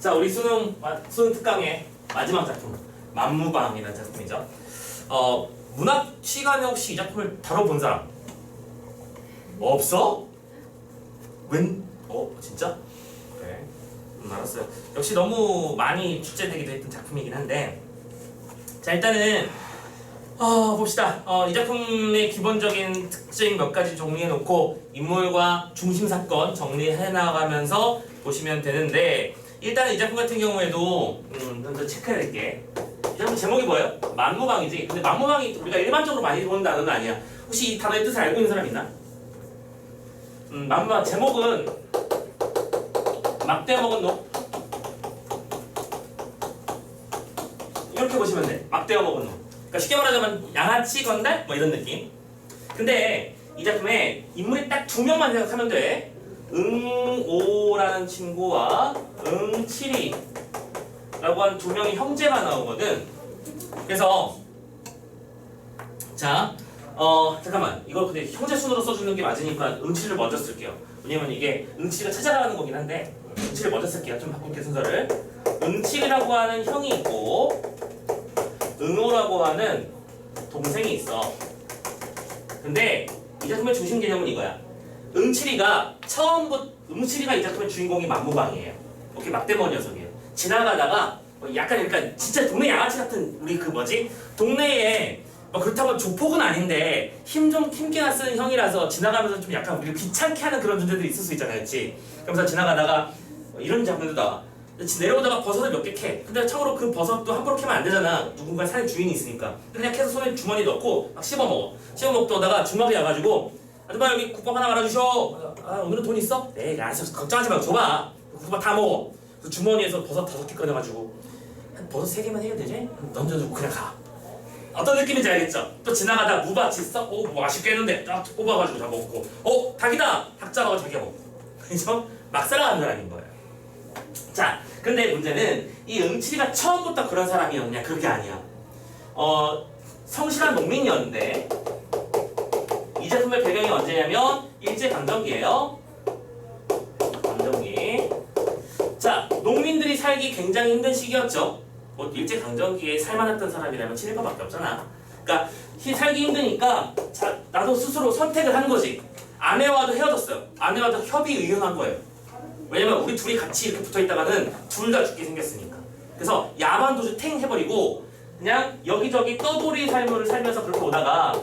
자, 우리 수능 마- 수능 특강의 마지막 작품 만무방이라는 작품이죠. 어, 문학 시간에 혹시 이 작품을 다뤄본 사람 없어? 웬? 어, 진짜? 그래. 음, 알았어요. 역시 너무 많이 출제되기도 했던 작품이긴 한데, 자 일단은 어, 봅시다. 어, 이 작품의 기본적인 특징 몇 가지 정리해 놓고 인물과 중심 사건 정리해 나가면서 보시면 되는데 일단 이 작품 같은 경우에도 음, 먼저 체크해야 될게 이 작품 제목이 뭐예요? 만무방이지. 근데 만무방이 우리가 일반적으로 많이 보는 단어는 아니야. 혹시 이 단어의 뜻을 알고 있는 사람 있나? 음, 만무방 제목은 막대 먹은 놈 이렇게 보시면 돼. 막대어 먹은 놈. 그러니까 쉽게 말하자면 양아치 건달 뭐 이런 느낌. 근데 이 작품에 인물이 딱 두 명만 생각하면 돼. 응오라는 친구와 응칠이라고 하는 두 명의 형제가 나오거든. 그래서 자, 어 잠깐만 이거 근데 형제 순으로 써주는 게 맞으니까 응칠을 먼저 쓸게요. 왜냐면 이게 응칠이가 찾아가는 거긴 한데 응칠을 먼저 쓸게요. 좀 바꿀게 순서를. 응칠이라고 하는 형이 있고 응호라고 하는 동생이 있어. 근데 이 작품의 중심 개념은 이거야. 응칠이가 처음부터 응칠이가 이 작품의 주인공이 만무방이에요. 오케이 막대머리 녀석이에요. 지나가다가 뭐 약간 그러니까 진짜 동네 양아치 같은 우리 그 뭐지 동네에 뭐 그렇다고 조폭은 아닌데 힘 좀 힘께나 쓰는 형이라서 지나가면서 좀 약간 우리 귀찮게 하는 그런 존재들이 있을 수 있잖아요, 그렇지? 그러면서 지나가다가 뭐 이런 장면도 나와. 내려오다가 버섯을 몇 개 캐. 근데 참고로 그 버섯도 함부로 캐면 안 되잖아. 누군가 사는 주인이 있으니까. 그냥 캐서 손에 주머니 넣고 막 씹어 먹어. 씹어 먹다가 주먹이 와가지고 아줌마 여기 국밥 하나 말아주셔. 아 오늘은 돈 있어? 네 알았어. 걱정하지 말고 줘봐. 국밥 다 먹어. 그 주머니에서 버섯 다섯 개 꺼내가지고 한 버섯 세 개만 해결되지? 던져주고 그냥 가. 어떤 느낌인지 알겠죠? 또 지나가다 무밭 있어? 오, 뭐 맛있겠는데? 딱 뽑아가지고 다 먹고. 어, 닭이다! 닭 잡아가지고 자기가 먹고. 그래서 막 살아가는 사람인 거예요. 자, 근데 문제는 이 응칠이가 처음부터 그런 사람이었냐? 그게 아니야. 어, 성실한 농민이었는데 이 작품의 배경이 언제냐면 일제강점기예요. 자, 농민들이 살기 굉장히 힘든 시기였죠. 뭐 일제 강점기에 살만했던 사람이라면 친일파밖에 없잖아. 그러니까 히- 살기 힘드니까 자, 나도 스스로 선택을 한 거지. 아내와도 헤어졌어요. 아내와도 협의 의논한 거예요. 왜냐면 우리 둘이 같이 이렇게 붙어 있다가는 둘 다 죽게 생겼으니까. 그래서 야만 도주 탱 해버리고 그냥 여기저기 떠돌이 삶을 살면서 그렇게 오다가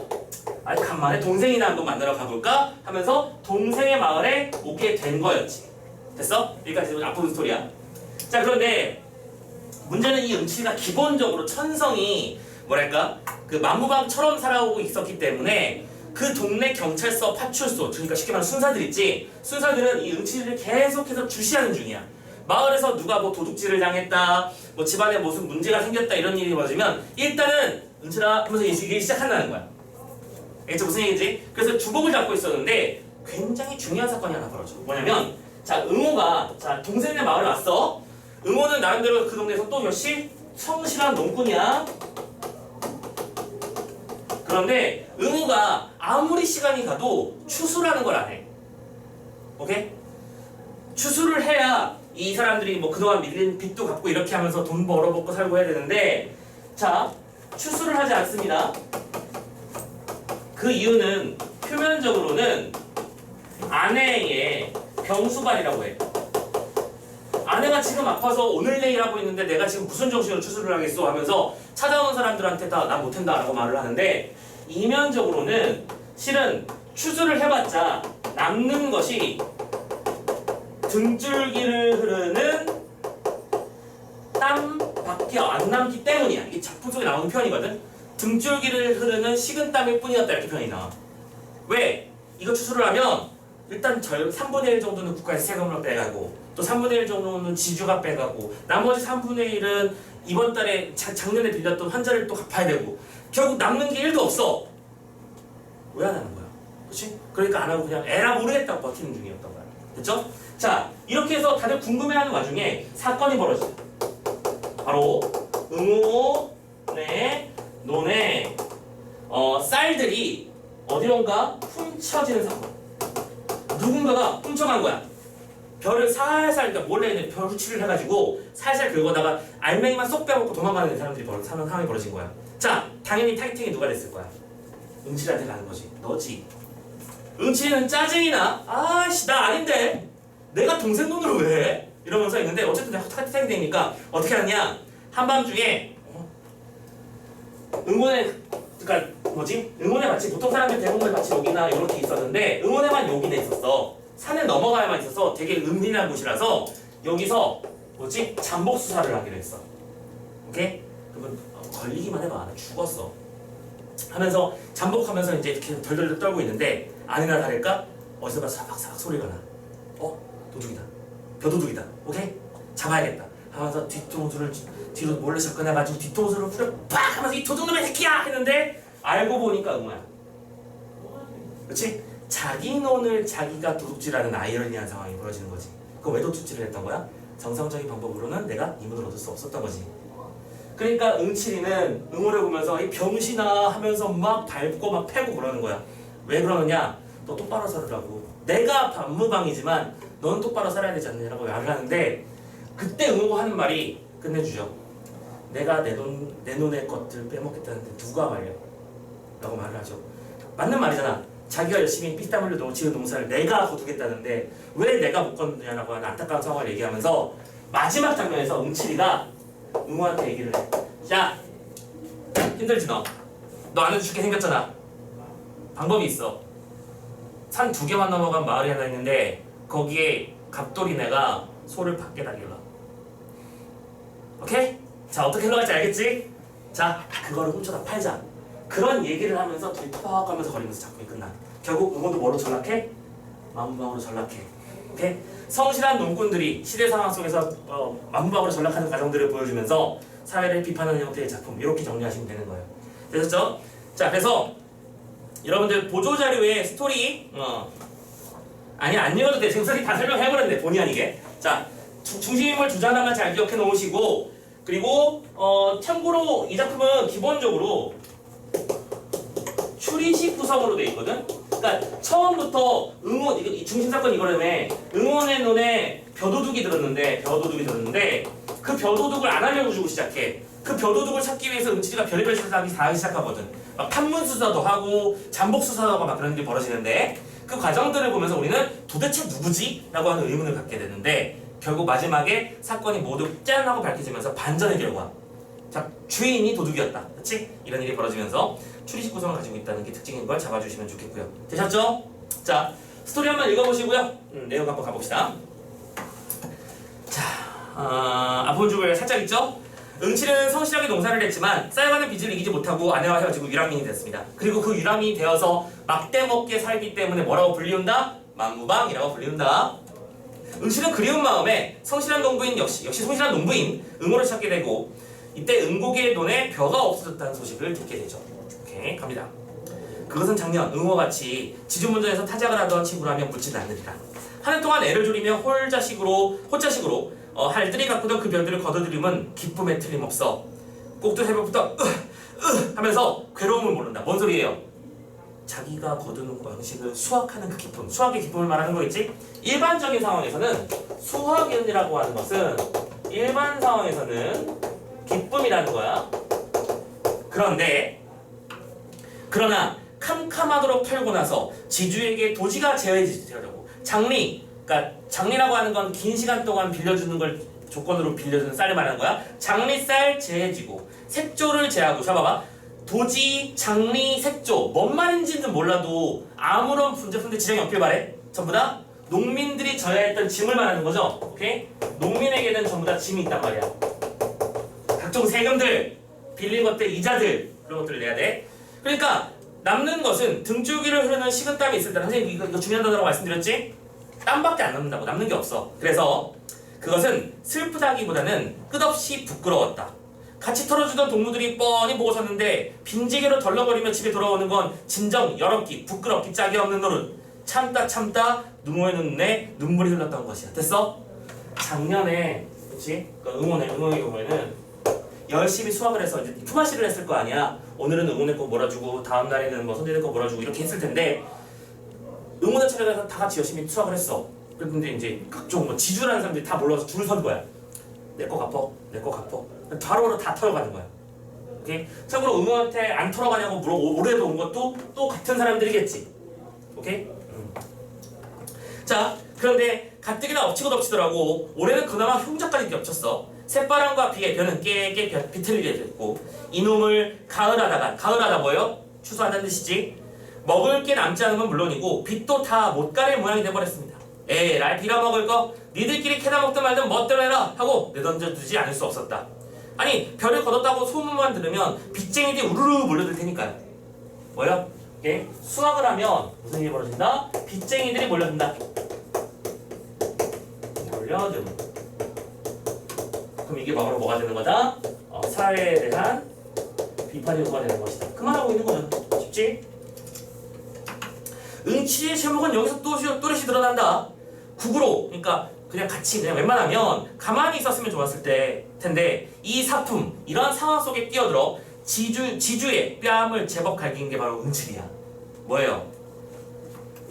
아 간만에 동생이나 한번 만나러 가볼까 하면서 동생의 마을에 오게 된 거였지. 됐어? 여기까지 지금 아픈 스토리야. 자 그런데 문제는 이 음치가 기본적으로 천성이 뭐랄까? 그 만무방처럼 살아오고 있었기 때문에 그 동네 경찰서 파출소 그러니까 쉽게 말하면 순사들 있지? 순사들은 이 음치를 계속해서 주시하는 중이야. 마을에서 누가 뭐 도둑질을 당했다 뭐 집안에 무슨 문제가 생겼다 이런 일이 벌어지면 일단은 은치라 하면서 얘기를 시작한다는 거야. 알겠죠? 무슨 얘기인지? 그래서 주복을 잡고 있었는데 굉장히 중요한 사건이 하나 벌어져. 뭐냐면 자 응호가 자 동생네 마을에 왔어 응호는 나름대로 그 동네에서 또 역시 성실한 농꾼이야 그런데 응우가 아무리 시간이 가도 추수라는 걸 안 해. 오케이? 추수를 해야 이 사람들이 뭐 그동안 밀린 빚도 갚고 이렇게 하면서 돈 벌어먹고 살고 해야 되는데 자 추수를 하지 않습니다. 그 이유는 표면적으로는 아내의 병수발이라고 해. 아내가 지금 아파서 오늘 내일 하고 있는데 내가 지금 무슨 정신으로 추수를 하겠어 하면서 찾아오는 사람들한테 다 나 못한다 라고 말을 하는데 이면적으로는 실은 추수를 해봤자 남는 것이 등줄기를 흐르는 땀밖에 안 남기 때문이야. 이게 작품 속에 나오는 표현이거든. 등줄기를 흐르는 식은 땀일 뿐이었다 이렇게 표현이 나와. 왜? 이거 추수를 하면 일단 절 3분의 1 정도는 국가에서 세금으로 빼가고 또 3분의 1 정도는 지주가 빼가고 나머지 3분의 1은 이번 달에 자- 작년에 빌렸던 환자를 또 갚아야 되고 결국 남는 게 1도 없어 왜 안 하는 거야? 그렇지? 그러니까 안 하고 그냥 에라 모르겠다고 버티는 중이었던 거야 됐죠? 자 이렇게 해서 다들 궁금해하는 와중에 사건이 벌어져 바로 응호네 논의 어, 쌀들이 어디론가 훔쳐지는 사건 누군가가 훔쳐간 거야 별을 살살 그러니까 몰래 이제 별 후치를 해가지고 살살 긁어다가 알맹이만 쏙 빼먹고 도망가는 사람들이 벌어 사는 상황이 벌어진 거야. 자, 당연히 타겟팅이 누가 됐을 거야? 응칠한테 가는 거지. 너지. 응칠이는 짜증이 나. 아씨 나 아닌데. 내가 동생 돈으로 왜? 해? 이러면서 있는데 어쨌든 내가 타겟팅이 되니까 어떻게 하냐? 한밤중에 어? 응원의 그러니까 뭐지? 응원의 마치 보통 사람들 대부분 마치 여기나 이렇게 있었는데 응원에만 여기에 있었어. 산을 넘어가야만 있어서 되게 은밀한 곳이라서 여기서 뭐지? 잠복 수사를 하기로 했어. 오케이? 그러면 어, 걸리기만 해봐. 나 죽었어. 하면서 잠복하면서 이제 이렇게 덜덜 떨고 있는데 아니나 다를까 어디선가 사박사박 소리가 나. 어? 도둑이다. 벼도둑이다. 오케이? 잡아야겠다. 하면서 뒤통수를 뒤로 몰래 접근해가지고 뒤통수를 후려 팍 하면서 이 도둑놈의 새끼야 했는데 알고 보니까 응호야. 그렇지? 자기 논을 자기가 도둑질하는 아이러니한 상황이 벌어지는 거지. 그거 왜 도둑질을 했던 거야? 정상적인 방법으로는 내가 이문을 얻을 수 없었던 거지. 그러니까 응칠이는 응호를 보면서 이 병신아 하면서 막 밟고 막 패고 그러는 거야. 왜 그러느냐? 너 똑바로 살으라고. 내가 반무방이지만 너는 똑바로 살아야 되지 않느냐고 말을 하는데 그때 응호가 하는 말이 끝내주죠. 내가 내 돈, 내 눈의 것들 빼먹겠다는데 누가 말려? 라고 말을 하죠. 맞는 말이잖아. 자기가 열심히 피땀 흘려 농- 지은 농사를 내가 거두겠다는데 왜 내가 못 거두냐라고 하는 안타까운 상황을 얘기하면서 마지막 장면에서 응칠이가 응호한테 얘기를 해. 야, 힘들지 너. 너 안 해도 죽게 생겼잖아. 방법이 있어. 산 두 개만 넘어간 마을이 하나 있는데 거기에 갑돌이네가 소를 밖에다 길러. 오케이? 자 어떻게 흘러갈지 알겠지? 자 그거를 훔쳐다 팔자. 그런 얘기를 하면서 둘이 터벅하면서 거리면서 작품이 끝나. 결국 응원도 뭐로 전락해? 만무방으로 전락해. 오케이? 성실한 농꾼들이 시대 상황 속에서 어, 만무방으로 전락하는 과정들을 보여주면서 사회를 비판하는 형태의 작품 이렇게 정리하시면 되는 거예요. 되셨죠? 자 그래서 여러분들 보조 자료에 스토리 어 아니 안 읽어도 돼. 지금 선생님 다 설명해버렸네 본의 아니게. 자 주- 중심인물 두 하나만 잘 기억해 놓으시고 그리고 어 참고로 이 작품은 기본적으로 추리식 구성으로 돼 있거든. 그러니까 처음부터 응원 이 중심 사건 이거라며 응원의 논에 벼도둑이 들었는데 벼도둑이 들었는데 그 벼도둑을 안 알려주고 시작해. 그 벼도둑을 찾기 위해서 은치리가 별의별 수사하기 다 하기 시작하거든. 막 탐문 수사도 하고 잠복 수사도 하고 막 그런 일이 벌어지는데 그 과정들을 보면서 우리는 도대체 누구지? 라고 하는 의문을 갖게 되는데 결국 마지막에 사건이 모두 짠 하고 밝혀지면서 반전의 결과 자 주인이 도둑이었다 그렇지? 이런 일이 벌어지면서 추리식 구성을 가지고 있다는 게 특징인 걸 잡아주시면 좋겠고요 되셨죠? 자 스토리 한번 읽어보시고요 음, 내용 한번 가봅시다 자 어, 앞본 줄을 살짝 있죠? 응칠은 성실하게 농사를 했지만 쌓여가는 빚을 이기지 못하고 아내와 헤어지고 유랑민이 됐습니다. 그리고 그 유랑민이 되어서 막대먹게 살기 때문에 뭐라고 불리운다? 만무방이라고 불리운다. 응칠은 그리운 마음에 성실한 농부인 역시 역시 성실한 농부인 응호를 찾게 되고 이때 응고기의 논에 벼가 없어졌다는 소식을 듣게 되죠. 오케이 갑니다. 그것은 작년 응호와 같이 지주문전에서 타작을 하던 친구라면 묻지는 않으리라. 한해 동안 애를 졸이며 홀자식으로 홀자식으로 어, 할들이 가꾸던 그 별들을 거둬들임은 기쁨에 틀림없어. 꼭두 새벽부터 으, 으 하면서 괴로움을 모른다. 뭔 소리예요? 자기가 거두는 방식을 수확하는 그 기쁨, 수확의 기쁨을 말하는 거겠지? 일반적인 상황에서는 수확이라고 하는 것은 일반 상황에서는 기쁨이라는 거야. 그런데 그러나 캄캄하도록 털고 나서 지주에게 도지가 제해지려고 장리 그러니까 장리라고 하는 건 긴 시간 동안 빌려주는 걸 조건으로 빌려주는 쌀을 말하는 거야 장리쌀 제해지고 색조를 제하고 잡아봐 도지 장리 색조 뭔 말인지는 몰라도 아무런 문제fun대 지장이 없길 바래. 전부 다 농민들이 져야 했던 짐을 말하는 거죠? 오케이? 농민에게는 전부 다 짐이 있단 말이야. 각종 세금들 빌린 것들 이자들 그런 것들을 내야 돼. 그러니까 남는 것은 등줄기를 흐르는 식은땀이 있을 때 선생님 이거, 이거 단어라고 말씀드렸지? 땀밖에 안 남는다고. 남는 게 없어. 그래서 그것은 슬프다기보다는 끝없이 부끄러웠다 같이 털어주던 동무들이 뻔히 보고 섰는데 빈지게로 덜렁거리며 집에 돌아오는 건 진정 여럽기 부끄럽기 짝이 없는 노릇 참다 참다 누모의 눈에 눈물이 흘렀던 것이야 됐어? 작년에 그치? 그 응원의 응원의 경우에는 열심히 수학을 해서 이제 품앗이를 했을 거 아니야. 오늘은 응원의 거 몰아주고 다음 날에는 뭐 선생님 거 몰아주고 이렇게 했을 텐데 응원의 차례가 다 같이 열심히 수학을 했어. 근데 이제 각종 뭐 지주라는 사람들이 다 몰려서 줄을 선 거야. 내 거 갚어, 내 거 갚어. 바로바로 다 털어가는 거야. 오케이? 참고로 응원한테 안 털어가냐고 물어 올해도 온 것도 또 같은 사람들이겠지. 오케이? 음. 자, 그런데 가뜩이나 엎치고 덮치더라고. 올해는 그나마 흉작까지 겹쳤어. 새바람과 벼는 깨깨 벼- 비틀리게 됐고 이놈을 가을하다가 가을하다 뭐요? 추수하다는 뜻이지. 먹을 게 남지 않은 건 물론이고 빚도 다 못 가릴 모양이 돼버렸습니다. 에라이 빌어먹을 거 니들끼리 캐다 먹든 말든 멋대로 해라 하고 내던져 두지 않을 수 없었다. 아니 별을 거뒀다고 소문만 들으면 빚쟁이들이 우르르 몰려들 테니까요. 뭐요? 예? 수학을 하면 무슨 일이 벌어진다? 빚쟁이들이 몰려든다. 몰려든. 그럼 이게 바로 뭐가 되는 거다? 어, 사회에 대한 비판 요소가 되는 것이다. 그만하고 있는 거죠. 쉽지? 응치의 제목은 여기서 또 또렷이 드러난다. 국으로 그러니까 그냥 같이 그냥 웬만하면 가만히 있었으면 좋았을 때 텐데 이 사품 이런 상황 속에 끼어들어 지주 지주의 뺨을 제법 갈긴 게 바로 응칠이야. 뭐예요?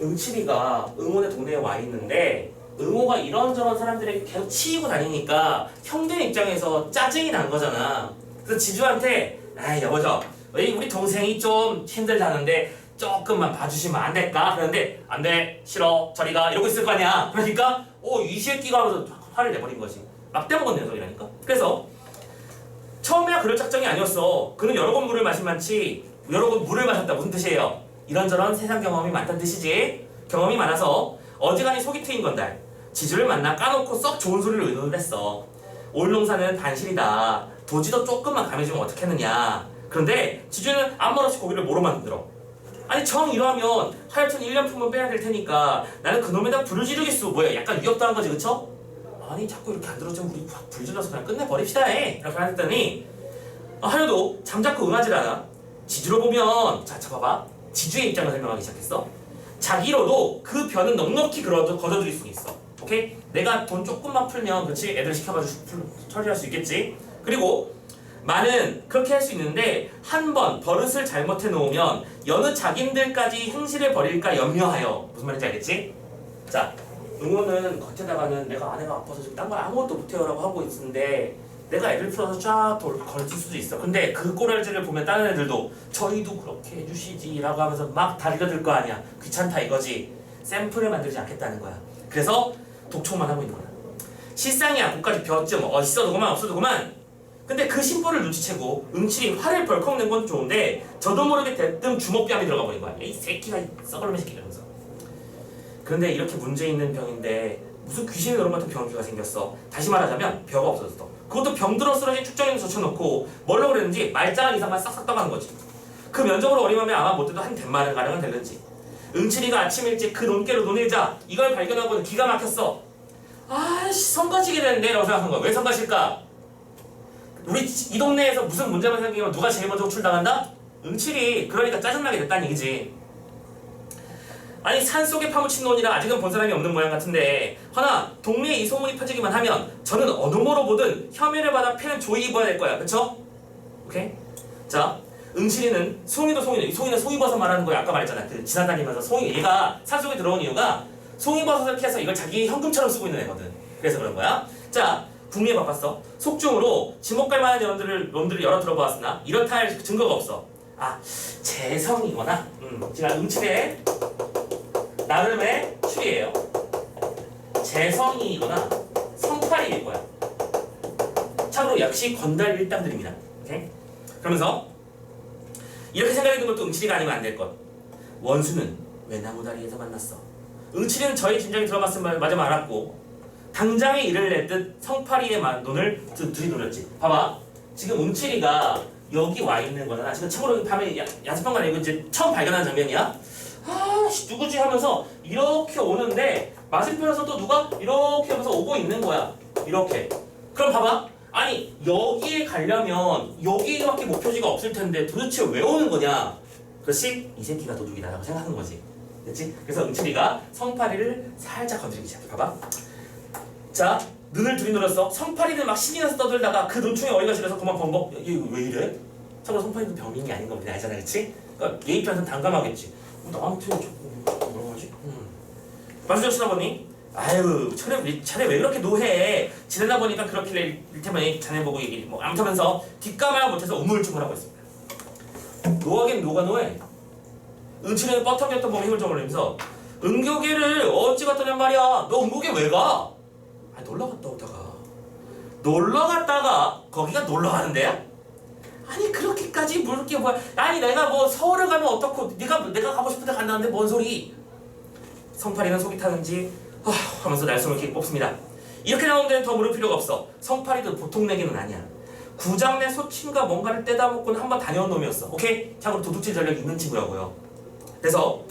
응칠이가 응원의 동네에 와 있는데 응호가 이런저런 사람들에게 계속 치이고 다니니까 형들 입장에서 짜증이 난 거잖아. 그래서 지주한테 아이 여보죠 우리 동생이 좀 힘들다는데 조금만 봐주시면 안 될까? 그런데 안 돼, 싫어, 저리가 이러고 있을 거 아니야. 그러니까 오이 새끼가 하면서 화를 내버린 거지. 막대먹은 녀석이라니까. 그래서 처음에야 그럴 작정이 아니었어. 그는 여러 번 물을 마신 많지 여러 번 물을 마셨다 무슨 뜻이에요? 이런저런 세상 경험이 많다는 뜻이지. 경험이 많아서 어지간히 속이 트인 건달. 지주를 만나 까놓고 썩 좋은 소리를 의논을 했어. 올 농사는 반실이다. 도지도 조금만 감해주면 어떻겠느냐. 그런데 지주는 아무 말 없이 고기를 뭐로 만들어? 아니 정 이러면 하여튼 1년 품은 빼야 될 테니까 나는 그놈에다 불을 지르겠어. 뭐야 약간 위협당한 거지 그쵸? 아니 자꾸 이렇게 안 들어주면 우리 확 불질러서 그냥 끝내버립시다 해. 이렇게 했더니 아, 하려도 잠자코 응하질 않아. 지주로 보면 자, 자 봐봐. 지주의 입장을 설명하기 시작했어. 자기로도 그 변은 넉넉히 걷어들일 수 있어. 오케이? 내가 돈 조금만 풀면 그렇지 애들 시켜가지고 풀, 처리할 수 있겠지. 그리고 많은 그렇게 할 수 있는데 한 번 버릇을 잘못해 놓으면 여느 자긴들까지 행실을 벌일까 염려하여 무슨 말인지 알겠지? 자 응원은 겉에다가는 내가 아내가 아파서 지금 딴 걸 아무것도 못해요라고 하고 있는데 내가 애들 풀어서 쫙 돌- 걸칠 수도 있어. 근데 그 꼬랄지를 보면 다른 애들도 저희도 그렇게 해주시지라고 하면서 막 달려들 거 아니야. 귀찮다 이거지. 샘플을 만들지 않겠다는 거야. 그래서 독촉만 하고 있는 거야. 실상이야. 그까지 벼쯤 어 있어도 그만 없어도 그만. 근데 그 심보를 눈치채고 응칠이 화를 벌컥 낸 건 좋은데 저도 모르게 대뜸 주먹뺨이 들어가 버린 거야. 이 새끼가 이 썩을 놈의 새끼 이러면서. 그런데 이렇게 문제 있는 병인데 무슨 귀신의 노름 같은 병기가 생겼어. 다시 말하자면 벼가 없어졌어. 그것도 병들어 쓰러진 축정이는 젖혀놓고 뭘로 그랬는지 말짱한 이상만 싹싹 떠가는 거지. 그 면적으로 어림하면 아마 못해도 한 대만은 가량은 될는지. 응칠이가 아침 일찍 그 논깨로 논일자 이걸 발견하고는 기가 막혔어. 아씨 성가시게 됐네 라고 생각한 거야. 왜 성가실까? 우리 이 동네에서 무슨 문제만 생기면 누가 제일 먼저 호출당한다? 응칠이 그러니까 짜증나게 됐다는 얘기지. 아니 산속에 파묻힌 논이라 아직은 본 사람이 없는 모양 같은데. 허나 동네에 이 소문이 퍼지기만 하면 저는 어느 모로 보든 혐의를 받아 패는 조이 입어야 될 거야. 그쵸? 오케이? 자 응칠이는 송이도 송이도 송이는 송이버섯 말하는 거야. 아까 말했잖아. 그 지나다니면서 송이 얘가 산속에 들어온 이유가 송이버섯을 캐서 이걸 자기 현금처럼 쓰고 있는 애거든. 그래서 그런 거야. 자 국리에 바빴어. 속중으로 지목갈 만한 놈들을, 놈들을 열어 들어보았으나 이렇다 할 증거가 없어. 아 재성이거나. 음, 제가 응칠의 나름의 추리예요. 재성이거나 성팔이일 거야. 참고로 역시 건달 일당들입니다. 오케이? 그러면서 이렇게 생각해 둔 것도 응칠이가 아니면 안 될 것. 원수는 왜 나무다리에서 만났어? 응칠이는 저희 진작에 들어봤을 마저 알았고 당장에 일을 냈듯 눈을 드- 들이돌렸지. 봐봐. 지금 응칠이가 여기 와 있는 거잖아. 지금 참고로 밤에 야- 야습한 이거 이제 처음 발견한 장면이야. 아씨 누구지 하면서 이렇게 오는데 맞은편에서 또 누가 이렇게 하면서 오고 있는 거야. 이렇게. 그럼 봐봐. 아니 여기에 가려면 여기밖에 목표지가 없을 텐데 도대체 왜 오는 거냐? 그렇지? 이 새끼가 도둑이다라고 생각하는 거지. 됐지? 그래서 응칠이가 성파리를 살짝 건드리기 시작해. 봐봐. 자 눈을 들이밀었어. 성파리는 막 신이 나서 떠들다가 그 눈총에 어이가 싫어서 그만 번거? 얘 왜 이래? 참고로 성파리도 병인이 아닌 거 우리 알잖아 그치? 그러니까 얘 입장에서는 단감하겠지 어, 나한테 자꾸 하지? 음. 마주쳐 쳐다보니 아유 차례 차례 왜 그렇게 노해 지내다 보니까 그렇길래 일테면 자네 보고 얘기 뭐 아무튼면서 뒷감을 못해서 우물쭈물 하고 있습니다 노하긴 노가 노해 은치는 뻗터겼던 몸에 힘을 좀 올리면서 은교계를 어찌 갔더냔 말이야 너 은교계 왜 가? 아 놀러 갔다 오다가 놀러 갔다가 거기가 놀러 가는 데야? 아니 그렇게까지 물을 게 뭐야 아니 내가 뭐 서울을 가면 어떻고 네가 내가 가고 싶은데 간다는데 뭔 소리? 성파리는 속이 타는지? 하, 하면서 날숨을 이렇게 뽑습니다. 이렇게 나오는 데는 더 물을 필요가 없어. 성파리도 보통 내기는 아니야. 구장 내 소친과 뭔가를 떼다 먹고는 한번 다녀온 놈이었어. 오케이? 참고로 도둑질 전력이 있는 친구라고요. 그래서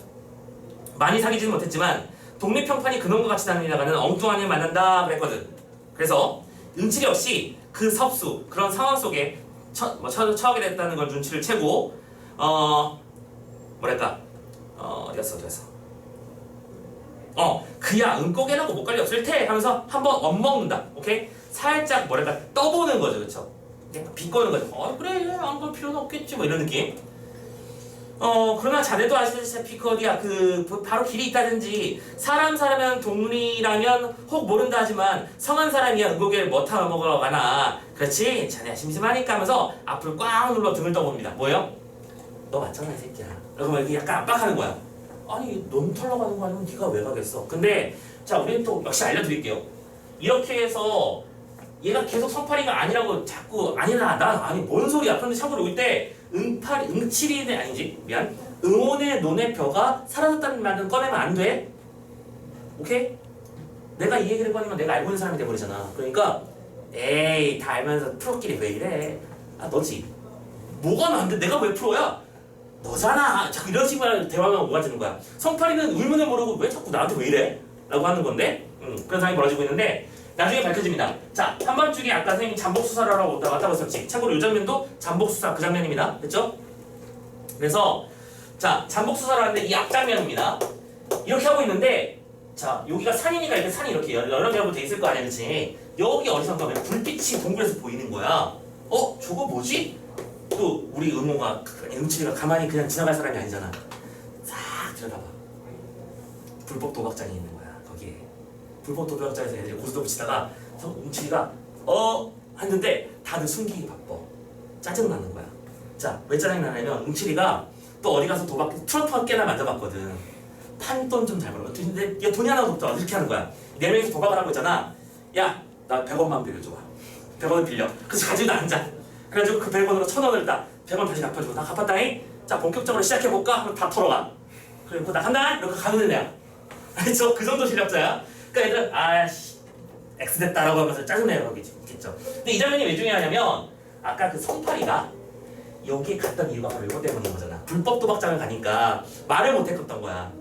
많이 사귀지는 못했지만 독립평판이 그놈과 같이 다니다가는 엉뚱한 일 만난다 그랬거든. 그래서 은칠이 없이 그 섭수 그런 상황 속에 처, 뭐 처, 처하게 됐다는 걸 눈치를 채고 어 뭐랄까 어 어디였어 어디였어. 어 그야 은고개라고 못 갈리 없을 테 하면서 한번 엇먹는다. 오케이? 살짝 뭐랄까 떠보는 거죠. 그쵸? 비꼬는 거죠. 어 그래 안 볼 필요는 없겠지. 뭐 이런 느낌 어 그러나 자네도 아시다시피 그 어디야 그그 바로 길이 있다든지 사람 사람이면 동물이라면 혹 모른다 하지만 성한 사람이야 은고개를 못타 먹으러 가나. 그렇지? 자네야 심심하니까 하면서 앞을 꽉 눌러 등을 떠봅니다. 뭐요? 너 맞잖아 이 새끼야. 그러면 이렇게 약간 압박하는 거야. 아니 넌 털러 가는 거 아니면 네가 왜 가겠어? 근데 자 우리는 또 역시 알려드릴게요. 이렇게 해서 얘가 계속 성파리가 아니라고 자꾸 아니라 난 아니 뭔 소리야? 그런데 참고로 이때 응팔 응칠이 아니지 미안 응원의 논의 벼가 사라졌다는 말은 꺼내면 안 돼. 오케이? 내가 이 얘기를 꺼내면 내가 알고 있는 사람이 돼버리잖아. 그러니까 에이 다 알면서 프로끼리 왜 이래? 아 너지. 뭐가 나한테 내가 왜 프로야? 너잖아. 자꾸 이런 식으로 대화가 오가지는 거야. 성파리는 의문을 모르고 왜 자꾸 나한테 왜 이래? 라고 하는 건데 음, 그런 상황이 벌어지고 있는데 나중에 밝혀집니다. 자, 한밤중에 아까 선생님이 잠복수사를 하러 왔다 왔다고 했었지. 참고로 이 장면도 잠복수사 그 장면입니다. 됐죠? 그래서 자, 잠복수사를 하는데 이 앞장면입니다. 이렇게 하고 있는데 자, 여기가 산이니까 이렇게 산이 이렇게 여러 개로 돼 있을 거 아니야, 그치? 여기 어디선가 왜 불빛이 동굴에서 보이는 거야. 어? 저거 뭐지? 또 우리 아니, 응칠이가 가만히 그냥 지나갈 사람이 아니잖아. 싹 들여다봐. 불법 도박장이 있는 거기에. 불법 도박장에서 애들이 고스톱을 치다가 성- 응칠이가 어? 했는데 다들 숨기기 바빠. 짜증 나는 거야. 자, 왜 짜증 나냐면 응칠이가 또 어디 가서 도박 트럼프 꽤나 만져봤거든. 판돈 좀 잘 벌어. 근데 야 돈이 하나도 없다. 이렇게 하는 거야. 네 명이서 도박을 하고 있잖아. 야, 나 100원만 빌려줘 봐. 100원을 빌려. 그래서 가지고 앉아. 그래가지고 그 100원으로 1000원을 다 100원 다시 갚아주고 나 갚았다잉. 자, 본격적으로 시작해볼까? 하면 다 털어가. 그리고 나 간다. 이렇게 가는 애야. 알죠? 그 정도 실력자야. 그러니까 애들 아씨 X 됐다라고 하면서 짜증내요 거기겠죠. 근데 이 장면이 왜 중요하냐면 아까 그 성파리가 여기에 갔던 이유가 바로 이것 때문인 거잖아. 불법 도박장을 가니까 말을 못 했었던 거야.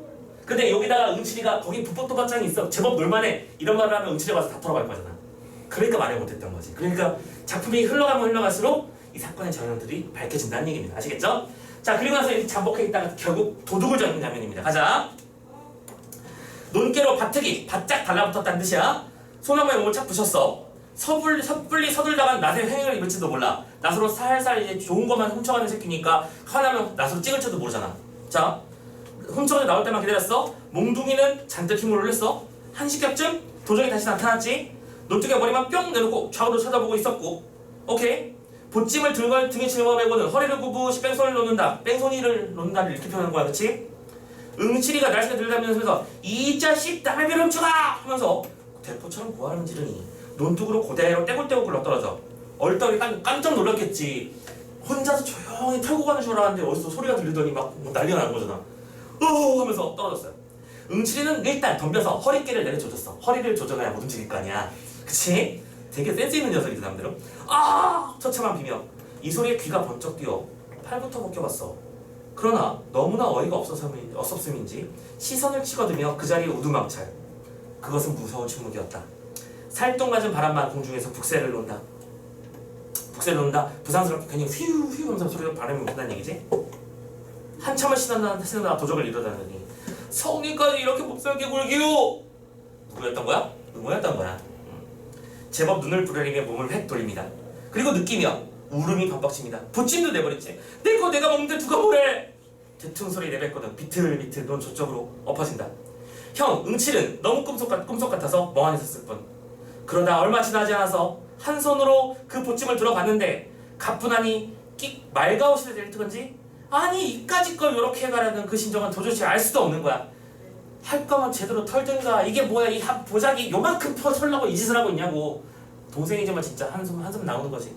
근데 여기다가 응칠이가 거기 불법 도박장이 있어. 제법 놀만해. 이런 말을 하면 응칠이 와서 다 털어갈 거잖아. 그러니까 말을 못 했던 거지. 그러니까 작품이 흘러가면 흘러갈수록 이 사건의 전형들이 밝혀진다는 얘기입니다. 아시겠죠? 자, 그리고 나서 이렇게 잠복해 있다가 결국 도둑을 잡는 장면입니다. 가자. 논깨로 바트기, 바짝 달라붙었다는 뜻이야. 소나무에 몸을 착 부셨어. 서불, 섣불리 서둘다간 낫의 행위를 입을지도 몰라. 낫으로 살살 이제 좋은 것만 훔쳐가는 새끼니까 하나면 낫으로 찍을지도 모르잖아. 자, 훔쳐가 나올 때만 기다렸어. 몽둥이는 잔뜩 힘을 올렸어. 한 시ገብ쯤 도적이 다시 나타났지. 노뚜기가 머리만 뿅 내놓고 좌우로 쳐다보고 있었고. 오케이. 보찜을 들고 등에 짊어매고는 허리를 굽으시 뺑소니를 놓는다. 뺑소니를 놓는다를 이렇게 표현하는 거야, 그렇지? 응칠이가 날씨가 들다면서 이 자식 남의 비를 훔쳐가! 하면서 대포처럼 고함을 지르니 논둑으로 고대로 떼굴떼굴 굴러떨어져. 얼떨이 깜, 깜짝 놀랐겠지. 혼자서 조용히 털고 가는 줄 알았는데 어디서 소리가 들리더니 막뭐 난리가 난 거잖아. 으 하면서 떨어졌어요. 응칠이는 일단 덤벼서 허리깨를 내려조졌어. 허리를 조져놔야 못 움직일 거 아니야. 그치? 되게 센스 있는 녀석이지 남대로 아! 처참한 비명. 이 소리에 귀가 번쩍 뛰어 팔부터 벗겨봤어 그러나 너무나 어이가 없어서민, 없었음인지 시선을 치거들며 그 자리에 우두망찰. 그것은 무서운 침묵이었다. 살동 맞은 바람만 공중에서 북새를 논다. 북새를 논다. 부산스럽게 괜히 휘우 휘우 하면서 소리가 바람이 온다는 얘기지. 한참을 신난다 신난다 도적을 이루다더니 성리까지 이렇게 몹쓸게 굴기요. 누구였던 거야? 누구였던 거야? 음. 제법 눈을 부려리며 몸을 획 돌립니다. 그리고 느끼며 울음이 반박칩니다. 보찜도 내버렸지. 내 거 내가 먹는데 누가 뭐래? 대충 소리 내뱉거든. 비틀비틀 넌 저쪽으로 엎어진다. 형 응칠은 너무 꿈속, 같, 꿈속 같아서 멍하니 섰을 뿐 그러다 얼마 지나지 않아서 한 손으로 그 보침을 들어봤는데 가뿐하니 끽 말가옷이 될 건지 아니 이까짓 걸 요렇게 해가라는 그 심정은 도저히 알 수도 없는 거야 할 거면 제대로 털든가 이게 뭐야 이 한- 보자기 요만큼 터 털라고 이 짓을 하고 있냐고 동생이지만 진짜 한숨 한숨 나오는 거지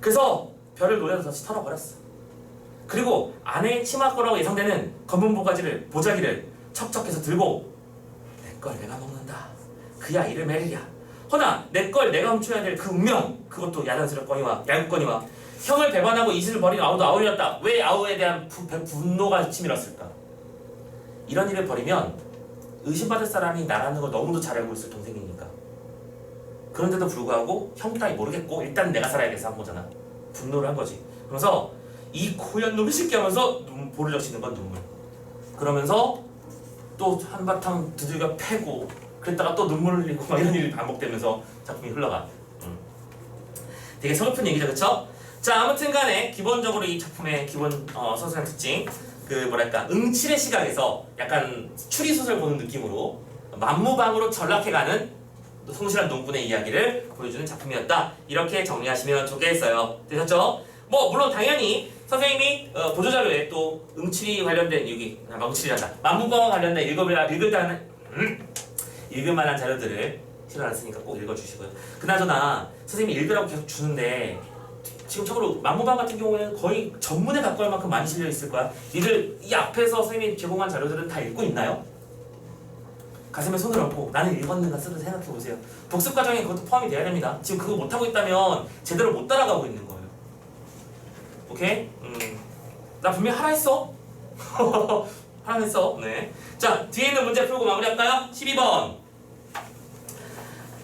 그래서 별을 노려서 다시 털어버렸어. 그리고 아내의 치마 거라고 예상되는 검은 보가지를 보자기를 척척해서 들고 내 걸 내가 먹는다. 그야 이를 메리야. 허나 내 걸 내가 훔쳐야 될 그 운명. 그것도 야단스럽거니와 얄궂거니와 형을 배반하고 이슬을 버린 아우도 아우였다. 왜 아우에 대한 부- 배- 분노가 치밀었을까? 이런 일을 벌이면 의심받을 사람이 나라는 걸 너무도 잘 알고 있을 동생이니까 그런데도 불구하고 형 따위 모르겠고 일단 내가 살아야겠어 한 거잖아 분노를 한 거지 그러면서 이 고얀 놈의 새끼 하면서 눈, 볼을 적시는 건 눈물 그러면서 또 한바탕 두들겨 패고 그랬다가 또 눈물을 흘리고 막 이런 일이 반복되면서 작품이 흘러가 음. 되게 서글픈 얘기죠 그쵸? 자 아무튼 간에 기본적으로 이 작품의 기본 어, 서술한 특징 그 뭐랄까 응칠의 시각에서 약간 추리소설 보는 느낌으로 만무방으로 전락해가는 또 성실한 농군의 이야기를 보여주는 작품이었다 이렇게 정리하시면 좋겠어요 되셨죠? 뭐 물론 당연히 선생님이 어, 보조자료에 또 응칠이 관련된 여기 아 응칠이란다 만무방과 관련된 읽을 다는 음, 읽을 만한 자료들을 실어 놨으니까 꼭 읽어주시고요 그나저나 선생님이 읽으라고 계속 주는데 지금 참고로 만무방 같은 경우에는 거의 전문에 가까울 만큼 많이 실려 있을 거야. 니들 이 앞에서 선생님이 제공한 자료들은 다 읽고 있나요? 가슴에 손을 얹고 나는 읽었는가 쓰는 생각해 보세요. 복습 과정에 그것도 포함이 돼야 됩니다. 지금 그거 못 하고 있다면 제대로 못 따라가고 있는 거예요. 오케이? 음. 나 분명 하라 했어. 하라 했어. 네. 자 뒤에 있는 문제 풀고 마무리할까요? 12번.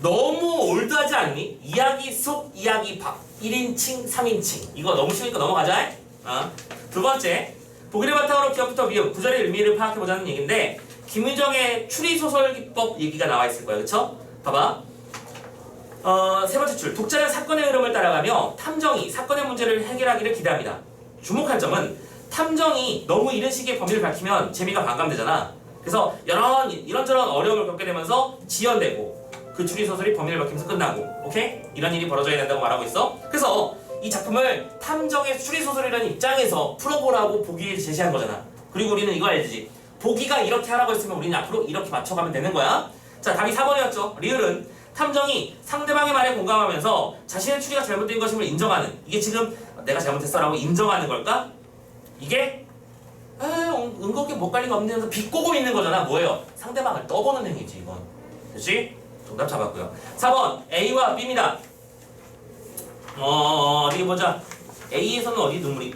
너무 올드하지 않니? 이야기 속 이야기 밖 1인칭 3인칭 이거 너무 쉬우니까 넘어가자 어. 두 번째 보기를 바탕으로 기억부터 미음 구절의 의미를 파악해보자는 얘기인데 김유정의 추리소설 기법 얘기가 나와 있을 거예요. 그쵸? 봐봐. 어, 세 번째 줄. 독자는 사건의 흐름을 따라가며 탐정이 사건의 문제를 해결하기를 기대합니다. 주목할 점은 탐정이 너무 이런 식의 범위를 밝히면 재미가 반감되잖아. 그래서 여러 이런저런 어려움을 겪게 되면서 지연되고 그 추리 소설이 범인을 밝히면서 끝나고 오케이? 이런 일이 벌어져야 된다고 말하고 있어. 그래서 이 작품을 탐정의 추리 소설이라는 입장에서 풀어보라고 보기에 제시한 거잖아. 그리고 우리는 이거 알지 보기가 이렇게 하라고 했으면 우리는 앞으로 이렇게 맞춰가면 되는 거야 자 답이 4번이었죠 리을은 탐정이 상대방의 말에 공감하면서 자신의 추리가 잘못된 것임을 인정하는 이게 지금 내가 잘못했어라고 인정하는 걸까 이게 에 은근히 못 관리가 없는데서 비꼬고 있는 거잖아 뭐예요 상대방을 떠보는 행위지 이건 그렇지 정답 잡았고요. 4번 A와 B입니다. 어, 어디 보자. A에서는 어디 눈물이?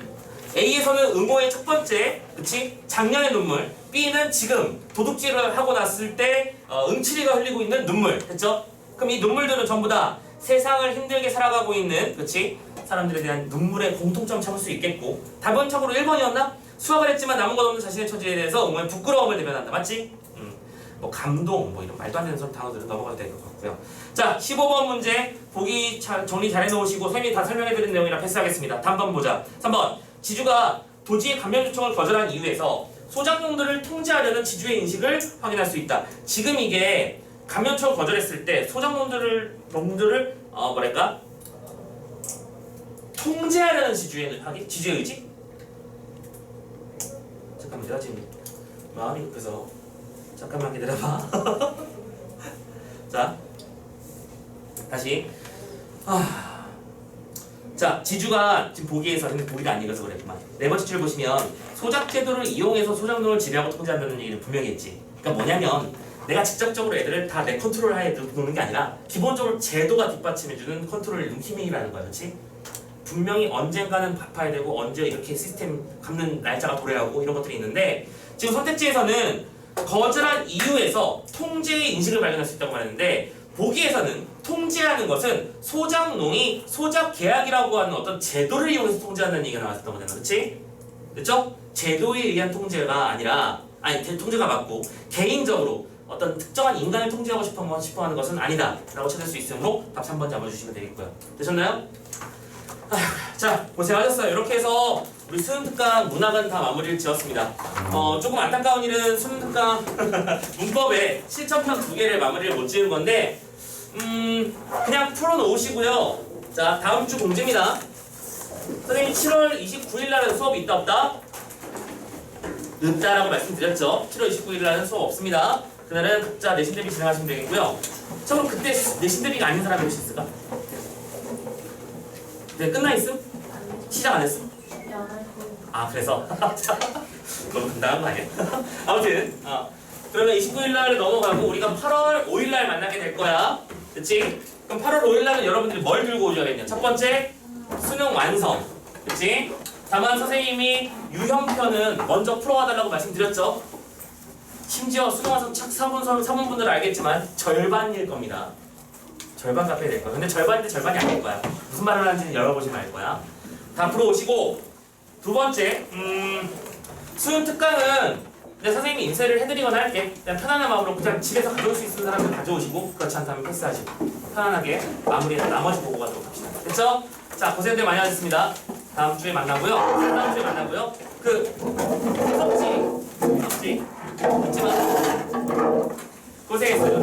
A에서는 응모의 첫 번째, 그치? 작년의 눈물. B는 지금 도둑질을 하고 났을 때 어, 응치리가 흘리고 있는 눈물, 됐죠? 그럼 이 눈물들은 전부 다 세상을 힘들게 살아가고 있는, 그치? 사람들에 대한 눈물의 공통점 찾을 수 있겠고 답은 참고로 1번이었나? 수학을 했지만 남은 것 없는 자신의 처지에 대해서 응모의 부끄러움을 대변한다, 맞지? 음. 뭐 감동 뭐 이런 말도 안 되는 소리 단어들은 넘어가도 될 것 같고요. 자, 15번 문제 보기 잘, 정리 잘 해놓으시고 쌤이 다 설명해드린 내용이라 패스하겠습니다. 단번 보자. 3번 지주가 도지의 감면 요청을 거절한 이유에서 소작농들을 통제하려는 지주의 인식을 확인할 수 있다. 지금 이게 감면 요청을 거절했을 때 소작농들을 농들을 어 뭐랄까 통제하려는 지주의 하기 지주의 의지? 잠깐만 내가 지금 마음이 급해서 잠깐만 기다려봐. 자, 다시. 아, 자, 지주가 지금 보기에서 근데 보기가 안 읽어서 그랬구만. 네 번째 줄 보시면 소작 제도를 이용해서 소작농을 지배하고 통제한다는 얘기를 분명히 했지. 그러니까 뭐냐면 내가 직접적으로 애들을 다 내 컨트롤 하에 두는 게 아니라 기본적으로 제도가 뒷받침해주는 컨트롤 힘이라는 거야, 그렇지? 분명히 언젠가는 바빠야 되고 언제 이렇게 시스템 갚는 날짜가 도래하고 이런 것들이 있는데 지금 선택지에서는 거절한 이유에서 통제의 인식을 발견할 수 있다고 말했는데 보기에서는 통제하는 것은 소작농이 소작 계약이라고 하는 어떤 제도를 이용해서 통제한다는 얘기가 나왔었던 거잖아 그렇지? 그렇죠? 제도에 의한 통제가 아니라 아니 대- 통제가 맞고 개인적으로 어떤 특정한 인간을 통제하고 싶어, 싶어 하는 것은 아니다 라고 찾을 수 있으므로 답 3번 잡아주시면 되겠고요 되셨나요? 자 고생하셨어요 이렇게 해서 우리 수능 특강 문학은 다 마무리를 지었습니다. 어, 조금 안타까운 일은 수능 특강 문법에 실전편 두 개를 마무리를 못 지은 건데, 음, 그냥 풀어놓으시고요. 자, 다음 주 공지입니다. 선생님 7월 29일 날은 수업이 있다 없다? 늦다라고 말씀드렸죠. 7월 29일 날은 수업 없습니다. 그날은 각자 내신 대비 진행하시면 되겠고요. 참고로 그때 내신 대비가 아닌 사람이 혹시 있을까? 네, 끝나 있음? 시작 안 했음? 아 그래서 너무 당당한 거 아니야? 아무튼 어. 그러면 29일 날 넘어가고 우리가 8월 5일 날 만나게 될 거야. 그치? 그럼 8월 5일 날은 여러분들이 뭘 들고 오셔야겠냐? 첫 번째 수능 완성. 그치? 다만 선생님이 유형편은 먼저 풀어와달라고 말씀드렸죠? 심지어 수능 완성 착 사본 사본분들은 알겠지만 절반일 겁니다. 절반 갚아야 될 거야. 근데 절반인데 절반이 아닐 거야. 무슨 말을 하는지는 열어보시면 알 거야. 다 풀어오시고 두 번째, 음, 수능 특강은 내 선생님이 인쇄를 해드리거나 할게. 그냥 편안한 마음으로 그냥 집에서 가져올 수 있는 사람들 가져오시고 그렇지 않다면 패스하시고 편안하게 마무리해서 나머지 보고 가도록 합시다. 됐죠? 자, 고생들 많이 하셨습니다. 다음 주에 만나고요. 다음 주에 만나고요. 그 섭지, 섭지 있지만 고생했어요.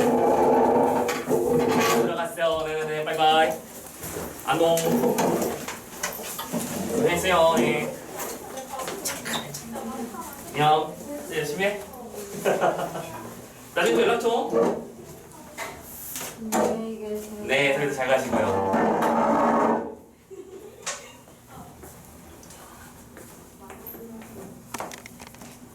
들어갔어요. 네네네, 바이바이. 안녕. 안녕하세요. 예. 안녕. 이제 열심히 해. 나중에 또 연락 줘. 안녕히 계세요. 네, 저희도 잘 가시고요.